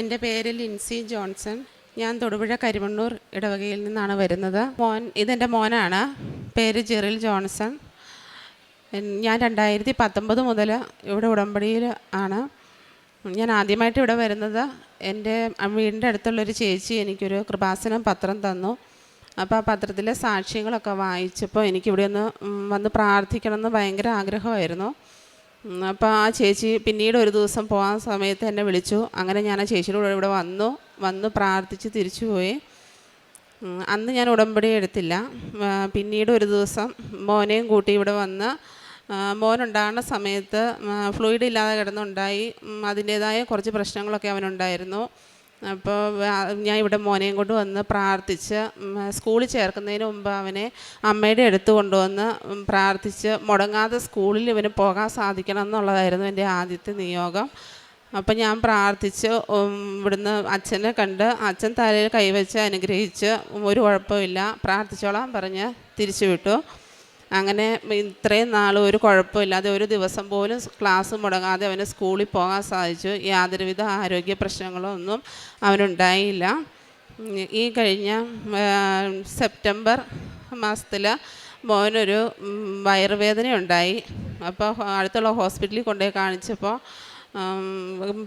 എന്റെ പേര് ലിൻസി ജോൺസൺ. ഞാൻ തൊടുപുഴ കരിമണ്ണൂർ ഇടവകയിൽ നിന്നാണ് വരുന്നത്. മോൻ ഇതെന്റെ മോനാണ്. പേര് ജെറിൽ ജോൺസൺ. ഞാൻ രണ്ടായിരത്തി പത്തൊമ്പത് മുതൽ ഇവിടെ ഉടമ്പടിയിൽ ആണ്. ഞാൻ ആദ്യമായിട്ട് ഇവിടെ വരുന്നത്. എന്റെ വീടിന്റെ അടുത്തുള്ളൊരു ചേച്ചി എനിക്കൊരു കൃപാസനം പത്രം തന്നു. അപ്പോൾ ആ പത്രത്തിലെ സാക്ഷ്യങ്ങളൊക്കെ വായിച്ചപ്പോൾ എനിക്കിവിടെ ഒന്ന് വന്ന് പ്രാർത്ഥിക്കണമെന്ന് ഭയങ്കര ആഗ്രഹമായിരുന്നു. അപ്പോൾ ആ ചേച്ചി പിന്നീട് ഒരു ദിവസം പോകാൻ സമയത്ത് എന്നെ വിളിച്ചു. അങ്ങനെ ഞാൻ ആ ചേച്ചിയുടെ കൂടെ ഇവിടെ വന്നു. വന്ന് പ്രാർത്ഥിച്ച് തിരിച്ചു പോയി. അന്ന് ഞാൻ ഉടമ്പടി എടുത്തില്ല. പിന്നീട് ഒരു ദിവസം മോനെയും കൂട്ടി ഇവിടെ വന്ന് മോനുണ്ടാകുന്ന സമയത്ത് ഫ്ലൂയിഡ് ഇല്ലാതെ കിടന്നുണ്ടായി. അതിന്റേതായ കുറച്ച് പ്രശ്നങ്ങളൊക്കെ അവനുണ്ടായിരുന്നു. അപ്പോൾ ഞാൻ ഇവിടെ മോനെയും കൊണ്ട് വന്ന് പ്രാർത്ഥിച്ച് സ്കൂളിൽ ചേർക്കുന്നതിന് മുമ്പ് അവനെ അമ്മയുടെ അടുത്ത് കൊണ്ടുവന്ന് പ്രാർത്ഥിച്ച് മുടങ്ങാതെ സ്കൂളിൽ ഇവന് പോകാൻ സാധിക്കണം എന്നുള്ളതായിരുന്നു എന്റെ ആദ്യത്തെ നിയോഗം. അപ്പം ഞാൻ പ്രാർത്ഥിച്ച് ഇവിടുന്ന് അച്ഛനെ കണ്ട് അച്ഛൻ തലയിൽ കൈവച്ച് അനുഗ്രഹിച്ച് ഒരു കുഴപ്പമില്ല പ്രാർത്ഥിച്ചോളാം പറഞ്ഞ് തിരിച്ചു വിട്ടു. അങ്ങനെ ഇത്രയും നാളും ഒരു കുഴപ്പമില്ലാതെ ഒരു ദിവസം പോലും ക്ലാസ് മുടങ്ങാതെ അവന് സ്കൂളിൽ പോകാൻ സാധിച്ചു. യാതൊരുവിധ ആരോഗ്യ പ്രശ്നങ്ങളോ ഒന്നും അവനുണ്ടായില്ല. ഈ കഴിഞ്ഞ സെപ്റ്റംബർ മാസത്തിൽ മോനൊരു വയറുവേദന ഉണ്ടായി അപ്പോൾ അടുത്തുള്ള ഹോസ്പിറ്റലിൽ കൊണ്ടുപോയി കാണിച്ചപ്പോൾ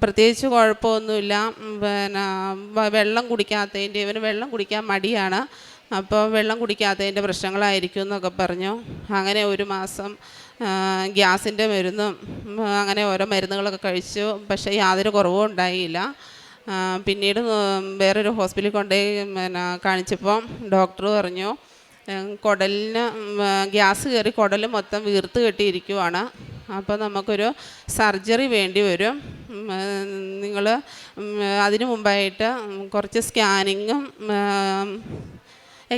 പ്രത്യേകിച്ച് കുഴപ്പമൊന്നുമില്ല. പിന്നെ വെള്ളം കുടിക്കാത്തതിന്റെ ഇവന് വെള്ളം കുടിക്കാൻ മടിയാണ്. അപ്പോൾ വെള്ളം കുടിക്കാത്തതിന്റെ പ്രശ്നങ്ങളായിരിക്കും എന്നൊക്കെ പറഞ്ഞു. അങ്ങനെ ഒരു മാസം ഗ്യാസിന്റെ മരുന്നും അങ്ങനെ ഓരോ മരുന്നുകളൊക്കെ കഴിച്ചു. പക്ഷേ യാതൊരു കുറവും ഉണ്ടായില്ല. പിന്നീട് വേറൊരു ഹോസ്പിറ്റലിൽ കൊണ്ടുപോയി പിന്നെ കാണിച്ചപ്പോൾ ഡോക്ടർ പറഞ്ഞു കുടലിന് ഗ്യാസ് കയറി കുടൽ മൊത്തം വീർത്ത് കെട്ടിയിരിക്കുവാണ്. അപ്പോൾ നമുക്കൊരു സർജറി വേണ്ടി വരും. നിങ്ങൾ അതിനു മുമ്പായിട്ട് കുറച്ച് സ്കാനിങ്ങും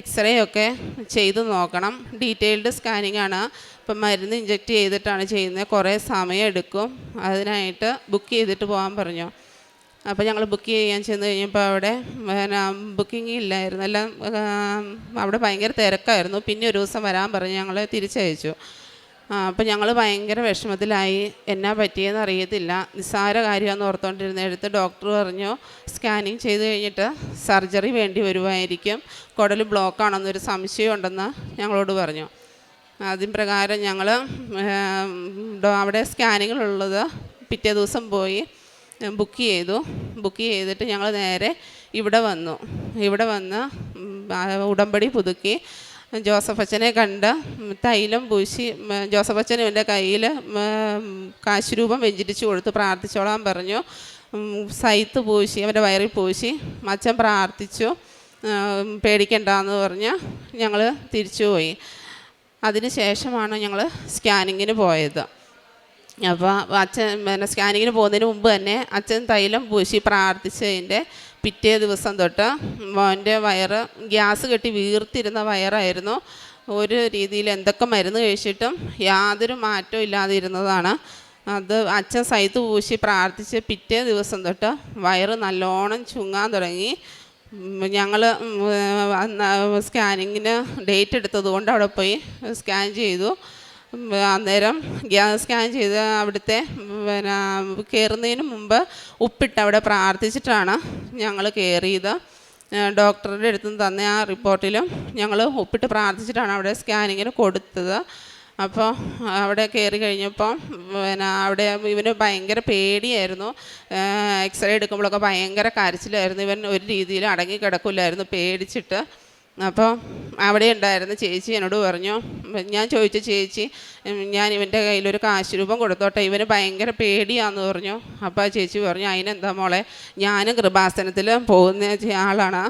എക്സ്റേ ഒക്കെ ചെയ്ത് നോക്കണം. ഡീറ്റെയിൽഡ് സ്കാനിങ് ആണ്. ഇപ്പം മരുന്ന് ഇഞ്ചെക്റ്റ് ചെയ്തിട്ടാണ് ചെയ്യുന്നത്. കുറേ സമയം എടുക്കും അതിനായിട്ട് ബുക്ക് ചെയ്തിട്ട് പോകാൻ പറഞ്ഞു. അപ്പോൾ ഞങ്ങൾ ബുക്ക് ചെയ്യാൻ ചെന്ന് കഴിഞ്ഞപ്പോൾ അവിടെ പിന്നെ ബുക്കിംഗ് ഇല്ലായിരുന്നു. എല്ലാം അവിടെ ഭയങ്കര തിരക്കായിരുന്നു. പിന്നെ ഒരു ദിവസം വരാൻ പറഞ്ഞ് ഞങ്ങൾ തിരിച്ചയച്ചു. അപ്പോൾ ഞങ്ങൾ ഭയങ്കര വിഷമത്തിലായി. എന്നാ പറ്റിയെന്ന് അറിയത്തില്ല. നിസ്സാര കാര്യമെന്ന് ഓർത്തുകൊണ്ടിരുന്ന എടുത്ത് ഡോക്ടർ പറഞ്ഞു സ്കാനിങ് ചെയ്ത് കഴിഞ്ഞിട്ട് സർജറി വേണ്ടി വരുമായിരിക്കും കുടൽ ബ്ലോക്കാണെന്നൊരു സംശയം ഉണ്ടെന്ന് ഞങ്ങളോട് പറഞ്ഞു. അതിൻ പ്രകാരം ഞങ്ങൾ അവിടെ സ്കാനിങ്ങിലുള്ളത് പിറ്റേ ദിവസം പോയി ബുക്ക് ചെയ്തു. ബുക്ക് ചെയ്തിട്ട് ഞങ്ങൾ നേരെ ഇവിടെ വന്നു. ഇവിടെ വന്ന് ഉടമ്പടി പുതുക്കി. ജോസഫ് അച്ഛനെ കണ്ട് തൈലം പൂശി ഉം, ജോസഫ് അച്ഛൻ എന്റെ കയ്യിൽ കാശുരൂപം വെഞ്ചിരിച്ച് കൊടുത്ത് പ്രാർത്ഥിച്ചോളാൻ പറഞ്ഞു. സൈത്ത് പൂശി അവന്റെ വയറിൽ പൂശി. അച്ഛൻ പ്രാർത്ഥിച്ചു പേടിക്കണ്ടെന്ന് പറഞ്ഞ് ഞങ്ങൾ തിരിച്ചുപോയി. അതിന് ശേഷമാണ് ഞങ്ങൾ സ്കാനിങ്ങിന് പോയത്. അപ്പോൾ അച്ഛൻ പിന്നെ സ്കാനിങ്ങിന് പോകുന്നതിന് മുമ്പ് തന്നെ അച്ഛൻ തൈലം പൂശി പ്രാർത്ഥിച്ചതിന്റെ പിറ്റേ ദിവസം തൊട്ട് മോന്റെ വയറ് ഗ്യാസ് കെട്ടി വീർത്തിരുന്ന വയറായിരുന്നു. ഒരു രീതിയിൽ എന്തൊക്കെ മരുന്ന് കഴിച്ചിട്ടും യാതൊരു മാറ്റവും ഇല്ലാതെ ഇരുന്നതാണ് അത് അച്ഛൻ സൈത്ത് പൂശി പ്രാർത്ഥിച്ച് പിറ്റേ ദിവസം തൊട്ട് വയറ് നല്ലോണം ചുങ്ങാൻ തുടങ്ങി. ഞങ്ങൾ സ്കാനിങ്ങിന് ഡേറ്റ് എടുത്തത് കൊണ്ട് അവിടെ പോയി സ്കാൻ ചെയ്തു. അന്നേരം ഗ്യാസ് സ്കാൻ ചെയ്ത് അവിടുത്തെ പിന്നെ കയറുന്നതിന് മുമ്പ് ഉപ്പിട്ട് അവിടെ പ്രാർത്ഥിച്ചിട്ടാണ് ഞങ്ങൾ കയറിയത് ഡോക്ടറുടെ അടുത്ത് നിന്ന് തന്ന ആ റിപ്പോർട്ടിലും ഞങ്ങൾ ഉപ്പിട്ട് പ്രാർത്ഥിച്ചിട്ടാണ് അവിടെ സ്കാനിങ്ങിന് കൊടുത്തത്. അപ്പോൾ അവിടെ കയറി കഴിഞ്ഞപ്പോൾ പിന്നെ അവിടെ ഇവന് ഭയങ്കര പേടിയായിരുന്നു. എക്സ്റേ എടുക്കുമ്പോഴൊക്കെ ഭയങ്കര കരച്ചിലായിരുന്നു. ഇവൻ ഒരു രീതിയിൽ അടങ്ങി കിടക്കില്ലായിരുന്നു പേടിച്ചിട്ട്. അപ്പോൾ അവിടെ ഉണ്ടായിരുന്ന ചേച്ചി എന്നോട് പറഞ്ഞു ഞാൻ ചോദിച്ച ചേച്ചി ഞാൻ ഇവന്റെ കയ്യിലൊരു കാശ് രൂപം കൊടുത്തോട്ടെ ഇവന് ഭയങ്കര പേടിയാന്ന് പറഞ്ഞു. അപ്പോൾ ആ ചേച്ചി പറഞ്ഞു അതിനെന്താ മോളെ ഞാനും കൃപാസനത്തിൽ പോകുന്ന ആളാണ്.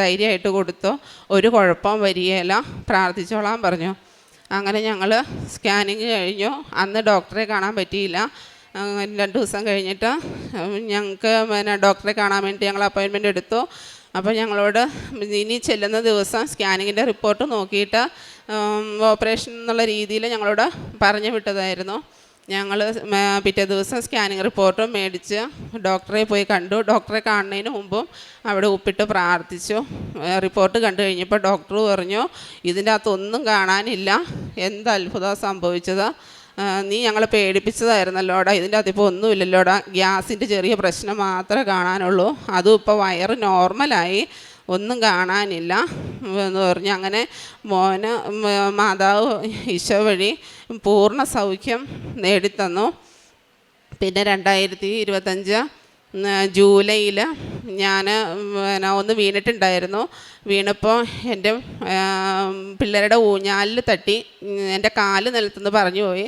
ധൈര്യമായിട്ട് കൊടുത്തു ഒരു കുഴപ്പം വരികയില്ല പ്രാർത്ഥിച്ചോളാൻ പറഞ്ഞു. അങ്ങനെ ഞങ്ങൾ സ്കാനിങ് കഴിഞ്ഞു. അന്ന് ഡോക്ടറെ കാണാൻ പറ്റിയില്ല. രണ്ട് ദിവസം കഴിഞ്ഞിട്ട് ഞങ്ങൾക്ക് പിന്നെ ഡോക്ടറെ കാണാൻ വേണ്ടി ഞങ്ങൾ അപ്പോയിൻമെന്റ് എടുത്തു. അപ്പോൾ ഞങ്ങളോട് ഇനി ചെല്ലുന്ന ദിവസം സ്കാനിങ്ങിന്റെ റിപ്പോർട്ട് നോക്കിയിട്ട് ഓപ്പറേഷൻ എന്നുള്ള രീതിയിൽ ഞങ്ങളോട് പറഞ്ഞു വിട്ടതായിരുന്നു. ഞങ്ങൾ പിറ്റേ ദിവസം സ്കാനിങ് റിപ്പോർട്ടും മേടിച്ച് ഡോക്ടറെ പോയി കണ്ടു. ഡോക്ടറെ കാണുന്നതിന് മുമ്പും അവിടെ ഉപ്പിട്ട് പ്രാർത്ഥിച്ചു. റിപ്പോർട്ട് കണ്ടു കഴിഞ്ഞപ്പോൾ ഡോക്ടർ പറഞ്ഞു ഇതിന്റെ അകത്തൊന്നും കാണാനില്ല. എന്ത് അത്ഭുതം സംഭവിച്ചത്? നീ ഞങ്ങളെ പേടിപ്പിച്ചതായിരുന്നല്ലോടാ ഇതിന്റെ അതിപ്പോൾ ഒന്നുമില്ലല്ലോടാ ഗ്യാസിന്റെ ചെറിയ പ്രശ്നം മാത്രമേ കാണാനുള്ളൂ. അതും ഇപ്പോൾ വയറ് നോർമലായി. ഒന്നും കാണാനില്ല. എന്ന് പറഞ്ഞ് അങ്ങനെ മോന് മാതാവ് ഈശോ വഴി പൂർണ സൗഖ്യം നേടിത്തന്നു. പിന്നെ രണ്ടായിരത്തി ഇരുപത്തഞ്ച് ജൂലൈയിൽ ഞാൻ പിന്നെ ഒന്ന് വീണിട്ടുണ്ടായിരുന്നു. വീണപ്പോൾ എന്റെ പിള്ളേരുടെ ഊഞ്ഞാലിൽ തട്ടി എന്റെ കാൽ നിലത്തുനിന്ന് പറഞ്ഞു പോയി.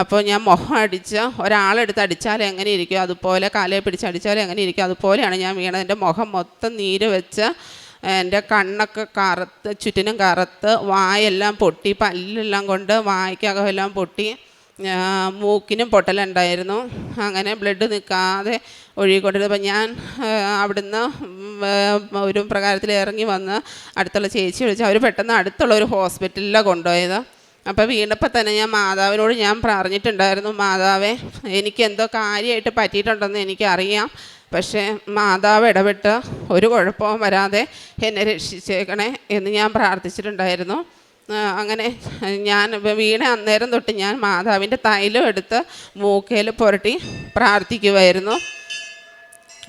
അപ്പോൾ ഞാൻ മുഖം അടിച്ച് ഒരാളെടുത്ത് അടിച്ചാൽ എങ്ങനെ ഇരിക്കും? അതുപോലെ കാലെ പിടിച്ച് അടിച്ചാൽ എങ്ങനെ ഇരിക്കും? അതുപോലെയാണ് ഞാൻ വീണത്. എന്റെ മുഖം മൊത്തം നീര് വെച്ച് എന്റെ കണ്ണൊക്കെ കറുത്ത് ചുറ്റിനും കറുത്ത് വായെല്ലാം പൊട്ടി പല്ലെല്ലാം കൊണ്ട് വായ്ക്കകമെല്ലാം പൊട്ടി മൂക്കിനും പൊട്ടലുണ്ടായിരുന്നു. അങ്ങനെ ബ്ലഡ് നിൽക്കാതെ ഒഴുകിക്കൊണ്ടിരുന്നപ്പോൾ ഞാൻ ആ, അവിടുന്ന് ഒരു പ്രകാരത്തിൽ ഇറങ്ങി വന്ന് അടുത്തുള്ള ചേച്ചി വിളിച്ച് അവർ പെട്ടെന്ന് അടുത്തുള്ള ഒരു ഹോസ്പിറ്റലിലാണ് കൊണ്ടുപോയത്. അപ്പോൾ വീണപ്പോൾ തന്നെ ഞാൻ മാതാവിനോട് ഞാൻ പറഞ്ഞിട്ടുണ്ടായിരുന്നു മാതാവേ എനിക്ക് എന്തോ കാര്യമായിട്ട് പറ്റിയിട്ടുണ്ടെന്ന് എനിക്കറിയാം. പക്ഷേ മാതാവ് ഇടപെട്ട് ഒരു കുഴപ്പവും വരാതെ എന്നെ രക്ഷിച്ചേക്കണേ എന്ന് ഞാൻ പ്രാർത്ഥിച്ചിട്ടുണ്ടായിരുന്നു. അങ്ങനെ ഞാൻ വീണ അന്നേരം തൊട്ട് ഞാൻ മാതാവിന്റെ തൈലം എടുത്ത് മൂക്കയിൽ പുരട്ടി പ്രാർത്ഥിക്കുമായിരുന്നു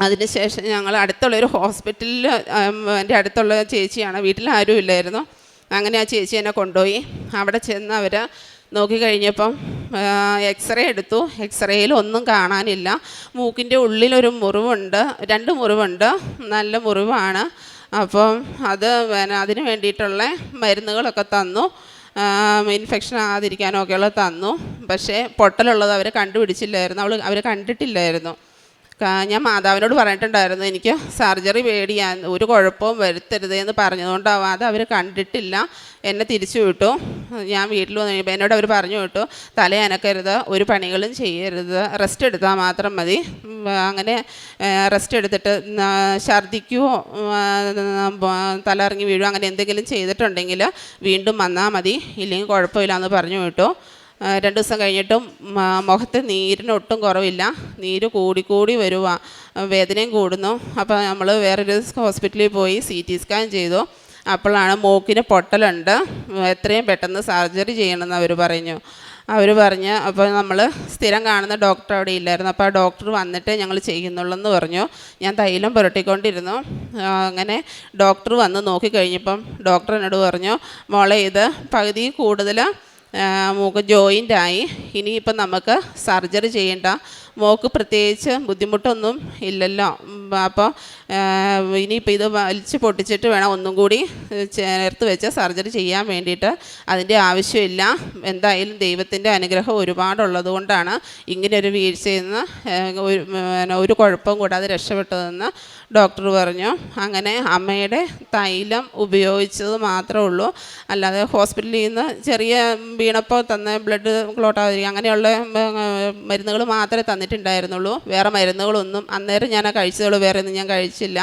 അതിനുശേഷം ഞങ്ങൾ അടുത്തുള്ളൊരു ഹോസ്പിറ്റലിൽ എന്റെ അടുത്തുള്ള ചേച്ചിയാണ്. വീട്ടിൽ ആരും ഇല്ലായിരുന്നു. അങ്ങനെ ആ ചേച്ചി എന്നെ കൊണ്ടുപോയി. അവിടെ ചെന്ന് അവർ നോക്കിക്കഴിഞ്ഞപ്പം എക്സ്റേ എടുത്തു. എക്സ്റേയിൽ ഒന്നും കാണാനില്ല. മൂക്കിന്റെ ഉള്ളിലൊരു മുറിവുണ്ട്. രണ്ട് മുറിവുണ്ട്. നല്ല മുറിവാണ്. അപ്പം അത് പിന്നെ അതിന് വേണ്ടിയിട്ടുള്ള മരുന്നുകളൊക്കെ തന്നു. ഇൻഫെക്ഷൻ ആകാതിരിക്കാനൊക്കെയുള്ള തന്നു. പക്ഷേ പൊട്ടലുള്ളത് അവർ കണ്ടുപിടിച്ചില്ലായിരുന്നു. അവൾ അവർ കണ്ടിട്ടില്ലായിരുന്നു. ഞാൻ മാതാവിനോട് പറഞ്ഞിട്ടുണ്ടായിരുന്നു എനിക്ക് സർജറി പേടിയാൻ ഒരു കുഴപ്പവും വരുത്തരുത് എന്ന് പറഞ്ഞതുകൊണ്ടാവും അത് അവർ കണ്ടിട്ടില്ല. എന്നെ തിരിച്ചു വിട്ടു. ഞാൻ വീട്ടിൽ വന്നു കഴിയുമ്പോൾ എന്നോട് അവർ പറഞ്ഞു വിട്ടു തല അനക്കരുത് ഒരു പണികളും ചെയ്യരുത് റെസ്റ്റ് എടുത്താൽ മാത്രം മതി. അങ്ങനെ റെസ്റ്റ് എടുത്തിട്ട് ഛർദിക്കുവോ തലറങ്ങി വീഴുകയോ അങ്ങനെ എന്തെങ്കിലും ചെയ്തിട്ടുണ്ടെങ്കിൽ വീണ്ടും വന്നാൽ മതി ഇല്ലെങ്കിൽ കുഴപ്പമില്ല എന്ന് പറഞ്ഞു വിട്ടു. രണ്ട് ദിവസം കഴിഞ്ഞിട്ടും മുഖത്ത് നീരിന് ഒട്ടും കുറവില്ല. നീര് കൂടിക്കൂടി വരുക വേദനയും കൂടുന്നു. അപ്പോൾ നമ്മൾ വേറൊരു ഹോസ്പിറ്റലിൽ പോയി സി ടി സ്കാൻ ചെയ്തു. അപ്പോഴാണ് മൂക്കിന് പൊട്ടലുണ്ട്. എത്രയും പെട്ടെന്ന് സർജറി ചെയ്യണമെന്ന് അവർ പറഞ്ഞു. അവർ പറഞ്ഞ് അപ്പോൾ നമ്മൾ സ്ഥിരം കാണുന്ന ഡോക്ടർ അവിടെ ഇല്ലായിരുന്നു. അപ്പോൾ ആ ഡോക്ടർ വന്നിട്ട് ഞങ്ങൾ ചെയ്യുന്നുള്ളൂ എന്ന് പറഞ്ഞു. ഞാൻ തൈലം പുരട്ടിക്കൊണ്ടിരുന്നു. അങ്ങനെ ഡോക്ടർ വന്ന് നോക്കിക്കഴിഞ്ഞപ്പം ഡോക്ടർ എന്നോട് പറഞ്ഞു മോളെ ഇത് പകുതി കൂടുതൽ മൂക്ക് ജോയിന്റായി ഇനിയിപ്പം നമുക്ക് സർജറി ചെയ്യേണ്ട. മോക്ക് പ്രത്യേകിച്ച് ബുദ്ധിമുട്ടൊന്നും ഇല്ലല്ലോ. അപ്പോൾ ഇനിയിപ്പോൾ ഇത് വലിച്ച് പൊട്ടിച്ചിട്ട് വേണം ഒന്നും കൂടി ചേർത്ത് വെച്ച് സർജറി ചെയ്യാൻ വേണ്ടിയിട്ട്. അതിന്റെ ആവശ്യമില്ല. എന്തായാലും ദൈവത്തിന്റെ അനുഗ്രഹം ഒരുപാടുള്ളത് കൊണ്ടാണ് ഇങ്ങനൊരു വീഴ്ചയിൽ നിന്ന് ഒരു കുഴപ്പവും കൂടാതെ രക്ഷപ്പെട്ടതെന്ന് ഡോക്ടർ പറഞ്ഞു. അങ്ങനെ അമ്മയുടെ തൈലം ഉപയോഗിച്ചത് മാത്രമേ ഉള്ളൂ. അല്ലാതെ ഹോസ്പിറ്റലിൽ നിന്ന് ചെറിയ വീണപ്പോൾ തന്ന ബ്ലഡ് ക്ലോട്ട് ആതിരിക്കുക അങ്ങനെയുള്ള മരുന്നുകൾ മാത്രമേ തന്നിട്ടുണ്ടായിരുന്നുള്ളൂ. വേറെ മരുന്നുകളൊന്നും അന്നേരം ഞാൻ ആ കഴിച്ചതുള്ളൂ വേറെ ഒന്നും ഞാൻ കഴിച്ചില്ല.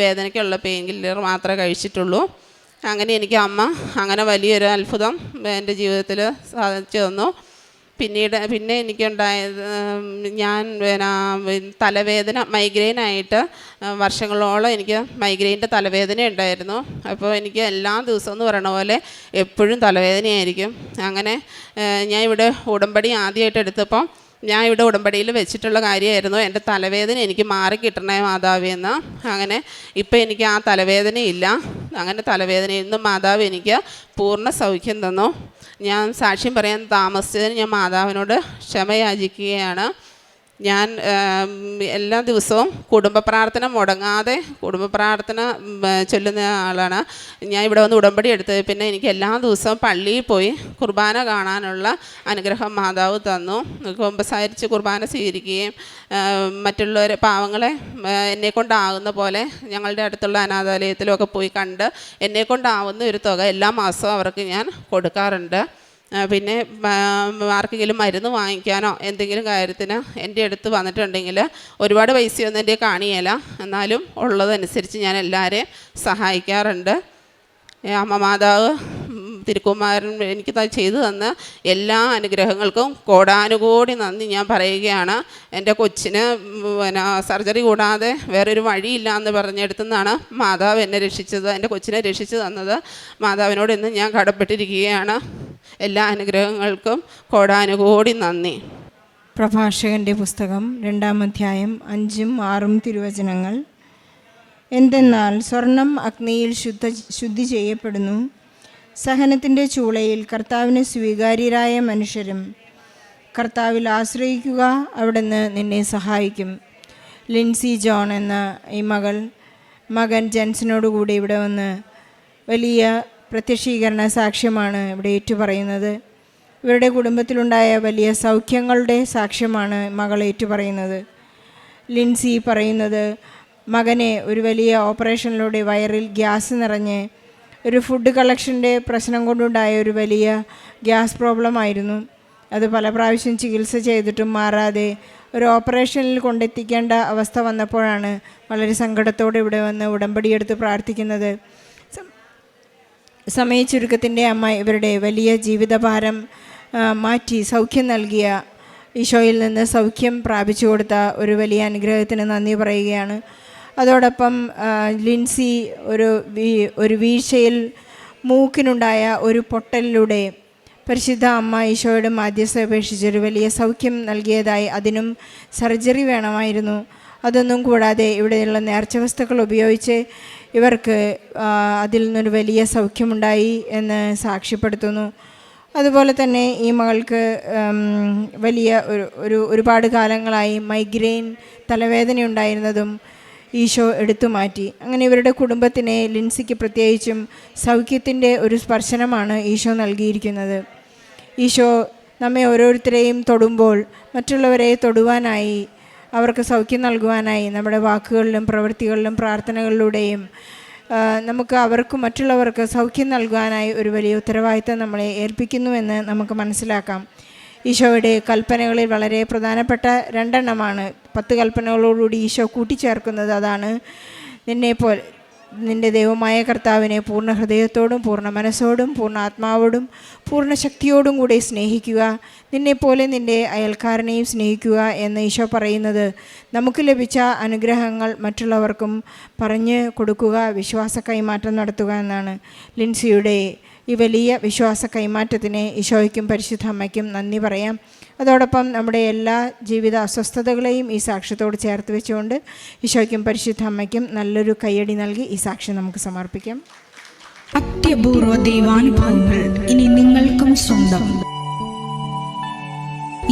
വേദനയ്ക്കുള്ള പെയിൻ കില്ലർ മാത്രമേ കഴിച്ചിട്ടുള്ളൂ. അങ്ങനെ എനിക്ക് അമ്മ അങ്ങനെ വലിയൊരു അത്ഭുതം എന്റെ ജീവിതത്തിൽ സാധിച്ചു തന്നു. പിന്നീട് പിന്നെ എനിക്കുണ്ടായത് ഞാൻ പിന്നെ തലവേദന മൈഗ്രെയിനായിട്ട് വർഷങ്ങളോളം എനിക്ക് മൈഗ്രെയിന്റെ തലവേദന ഉണ്ടായിരുന്നു. അപ്പോൾ എനിക്ക് എല്ലാ ദിവസവും എന്ന് പറയണ പോലെ എപ്പോഴും തലവേദനയായിരിക്കും. അങ്ങനെ ഞാൻ ഇവിടെ ഉടമ്പടി ആദ്യമായിട്ട് എടുത്തപ്പം ഞാൻ ഇവിടെ ഉടമ്പടിയിൽ വെച്ചിട്ടുള്ള കാര്യമായിരുന്നു. എന്റെ തലവേദന എനിക്ക് മാറി കിട്ടണേ മാതാവേ എന്ന്. അങ്ങനെ ഇപ്പം എനിക്ക് ആ തലവേദന ഇല്ല അങ്ങനെ തലവേദനയിൽ നിന്ന് മാതാവ് എനിക്ക് പൂർണ സൗഖ്യം തന്നു. ഞാൻ സാക്ഷ്യം പറയാൻ താമസിച്ചതിന് ഞാൻ മാതാവിനോട് ക്ഷമ യാചിക്കുകയാണ് ഞാൻ എല്ലാ ദിവസവും കുടുംബ പ്രാർത്ഥന മുടങ്ങാതെ കുടുംബ പ്രാർത്ഥന ചൊല്ലുന്ന ആളാണ്. ഞാൻ ഇവിടെ വന്ന് ഉടമ്പടി എടുത്തത് പിന്നെ എനിക്ക് എല്ലാ ദിവസവും പള്ളിയിൽ പോയി കുർബാന കാണാനുള്ള അനുഗ്രഹം മാതാവ് തന്നു. കുമ്പസാരിച്ച് കുർബാന സ്വീകരിക്കുകയും മറ്റുള്ളവരെ പാവങ്ങളെ എന്നെക്കൊണ്ടാകുന്ന പോലെ ഞങ്ങളുടെ അടുത്തുള്ള അനാഥാലയത്തിലൊക്കെ പോയി കണ്ട് എന്നെക്കൊണ്ടാവുന്ന ഒരു തുക എല്ലാ മാസവും അവർക്ക് ഞാൻ കൊടുക്കാറുണ്ട്. പിന്നെ ആർക്കെങ്കിലും മരുന്ന് വാങ്ങിക്കാനോ എന്തെങ്കിലും കാര്യത്തിന് എന്റെ അടുത്ത് വന്നിട്ടുണ്ടെങ്കിൽ ഒരുപാട് പൈസയൊന്നും എന്റെ കാണിയല്ല എന്നാലും ഉള്ളതനുസരിച്ച് ഞാൻ എല്ലാവരെയും സഹായിക്കാറുണ്ട്. അമ്മ മാതാവ് തിരുക്കുമാരൻ എനിക്ക് ചെയ്തു തന്ന എല്ലാ അനുഗ്രഹങ്ങൾക്കും കോടാനുകോടി നന്ദി ഞാൻ പറയുകയാണ്. എന്റെ കൊച്ചിന് പിന്നെ സർജറി കൂടാതെ വേറൊരു വഴിയില്ല എന്ന് പറഞ്ഞെടുത്തുനിന്നാണ് മാതാവ് എന്നെ രക്ഷിച്ചത് എന്റെ കൊച്ചിനെ രക്ഷിച്ചു തന്നത്. മാതാവിനോട് ഇന്ന് ഞാൻ കടപ്പെട്ടിരിക്കുകയാണ്. എല്ലാ അനുഗ്രഹങ്ങൾക്കും കോടാനുകോടി നന്ദി. പ്രഭാഷകന്റെ പുസ്തകം രണ്ടാം അധ്യായം അഞ്ചും ആറും തിരുവചനങ്ങൾ. എന്തെന്നാൽ സ്വർണം അഗ്നിയിൽ ശുദ്ധ ശുദ്ധി ചെയ്യപ്പെടുന്നു. സഹനത്തിന്റെ ചൂളയിൽ കർത്താവിന് സ്വീകാര്യരായ മനുഷ്യരും കർത്താവിൽ ആശ്രയിക്കുക അവിടുന്ന് നിന്നെ സഹായിക്കും. ലിൻസി ജോൺ എന്ന ഈ മകൾ മകൻ ജെൻസിനോടുകൂടി ഇവിടെ വന്ന് വലിയ പ്രത്യക്ഷീകരണ സാക്ഷ്യമാണ് ഇവിടെ ഏറ്റുപറയുന്നത്. ഇവരുടെ കുടുംബത്തിലുണ്ടായ വലിയ സൗഖ്യങ്ങളുടെ സാക്ഷ്യമാണ് മകൾ ഏറ്റുപറയുന്നത്. ലിൻസി പറയുന്നത് മകനെ ഒരു വലിയ ഓപ്പറേഷനിലൂടെ വയറിൽ ഗ്യാസ് നിറഞ്ഞ് ഒരു ഫുഡ് കളക്ഷന്റെ പ്രശ്നം കൊണ്ടുണ്ടായ ഒരു വലിയ ഗ്യാസ് പ്രോബ്ലം ആയിരുന്നു. അത് പല പ്രാവശ്യം ചികിത്സ ചെയ്തിട്ടും മാറാതെ ഒരു ഓപ്പറേഷനിൽ കൊണ്ടെത്തിക്കേണ്ട അവസ്ഥ വന്നപ്പോഴാണ് വളരെ സങ്കടത്തോടെ ഇവിടെ വന്ന് ഉടമ്പടിയെടുത്ത് പ്രാർത്ഥിക്കുന്നത്. സം- സമയ ചുരുക്കത്തിന്റെ അമ്മ ഇവരുടെ വലിയ ജീവിതഭാരം മാറ്റി സൗഖ്യം നൽകിയ ഈശോയിൽ നിന്ന് സൗഖ്യം പ്രാപിച്ചു കൊടുത്ത ഒരു വലിയ അനുഗ്രഹത്തിന് നന്ദി പറയുകയാണ്. അതോടൊപ്പം ലിൻസി ഒരു ഒരു വീഴ്ചയിൽ മൂക്കിനുണ്ടായ ഒരു പൊട്ടലിലൂടെ പരിശുദ്ധ അമ്മ ഈശോയുടെ മാധ്യസ്ഥ അപേക്ഷിച്ചൊരു വലിയ സൗഖ്യം നൽകിയതായി അതിനും സർജറി വേണമായിരുന്നു. അതൊന്നും കൂടാതെ ഇവിടെയുള്ള നേർച്ച വസ്തുക്കൾ ഉപയോഗിച്ച് ഇവർക്ക് അതിൽ നിന്നൊരു വലിയ സൗഖ്യമുണ്ടായി എന്ന് സാക്ഷ്യപ്പെടുത്തുന്നു. അതുപോലെ തന്നെ ഈ മകൾക്ക് വലിയ ഒരു ഒരു ഒരുപാട് കാലങ്ങളായി മൈഗ്രെയിൻ തലവേദന ഉണ്ടായിരുന്നതും ഈശോ എടുത്തു മാറ്റി. അങ്ങനെ ഇവരുടെ കുടുംബത്തിനെ ലിൻസിക്ക് പ്രത്യേകിച്ചും സൗഖ്യത്തിന്റെ ഒരു സ്പർശനമാണ് ഈശോ നൽകിയിരിക്കുന്നത്. ഈശോ നമ്മെ ഓരോരുത്തരെയും തൊടുമ്പോൾ മറ്റുള്ളവരെ തൊടുവാനായി അവർക്ക് സൗഖ്യം നൽകുവാനായി നമ്മുടെ വാക്കുകളിലും പ്രവൃത്തികളിലും പ്രാർത്ഥനകളിലൂടെയും നമുക്ക് അവർക്ക് മറ്റുള്ളവർക്ക് സൗഖ്യം നൽകുവാനായി ഒരു വലിയ ഉത്തരവാദിത്തം നമ്മളെ ഏൽപ്പിക്കുന്നുവെന്ന് നമുക്ക് മനസ്സിലാക്കാം. ഈശോയുടെ കൽപ്പനകളിൽ വളരെ പ്രധാനപ്പെട്ട രണ്ടെണ്ണമാണ് പത്ത് കൽപ്പനകളോടുകൂടി ഈശോ കൂട്ടിച്ചേർക്കുന്നത് അതാണ്. നിന്നെ പോലെ നിന്റെ ദൈവമായ കർത്താവിനെ പൂർണ ഹൃദയത്തോടും പൂർണ മനസ്സോടും പൂർണ ആത്മാവോടും പൂർണ ശക്തിയോടും കൂടെ സ്നേഹിക്കുക. നിന്നെപ്പോലെ നിന്റെ അയൽക്കാരനെയും സ്നേഹിക്കുക എന്ന് ഈശോ പറയുന്നത്. നമുക്ക് ലഭിച്ച അനുഗ്രഹങ്ങൾ മറ്റുള്ളവർക്കും പറഞ്ഞു കൊടുക്കുക വിശ്വാസ കൈമാറ്റം നടത്തുക എന്നാണ്. ലിൻസിയുടെ ഈ വലിയ വിശ്വാസ കൈമാറ്റത്തിന് ഈശോയ്ക്കും പരിശുദ്ധ അമ്മയ്ക്കും നന്ദി പറയാം. അതോടൊപ്പം നമ്മുടെ എല്ലാ ജീവിത അസ്വസ്ഥതകളെയും ഈ സാക്ഷ്യത്തോട് ചേർത്ത് വെച്ചുകൊണ്ട് ഈശോയ്ക്കും പരിശുദ്ധ അമ്മയ്ക്കും നല്ലൊരു കയ്യടി നൽകി ഈ സാക്ഷ്യം നമുക്ക് സമർപ്പിക്കാം. അത്യപൂർവ ദൈവാനുഭവങ്ങൾ ഇനി നിങ്ങൾക്കും സ്വന്തം.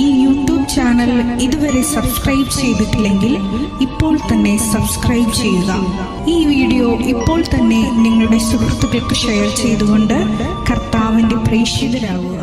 ഈ യൂട്യൂബ് ചാനൽ ഇതുവരെ സബ്സ്ക്രൈബ് ചെയ്തിട്ടില്ലെങ്കിൽ ഇപ്പോൾ തന്നെ സബ്സ്ക്രൈബ് ചെയ്യുക. ഈ വീഡിയോ ഇപ്പോൾ തന്നെ നിങ്ങളുടെ സുഹൃത്തുക്കൾക്ക് ഷെയർ ചെയ്തുകൊണ്ട് കർത്താവിന്റെ പ്രേക്ഷിതരാകുക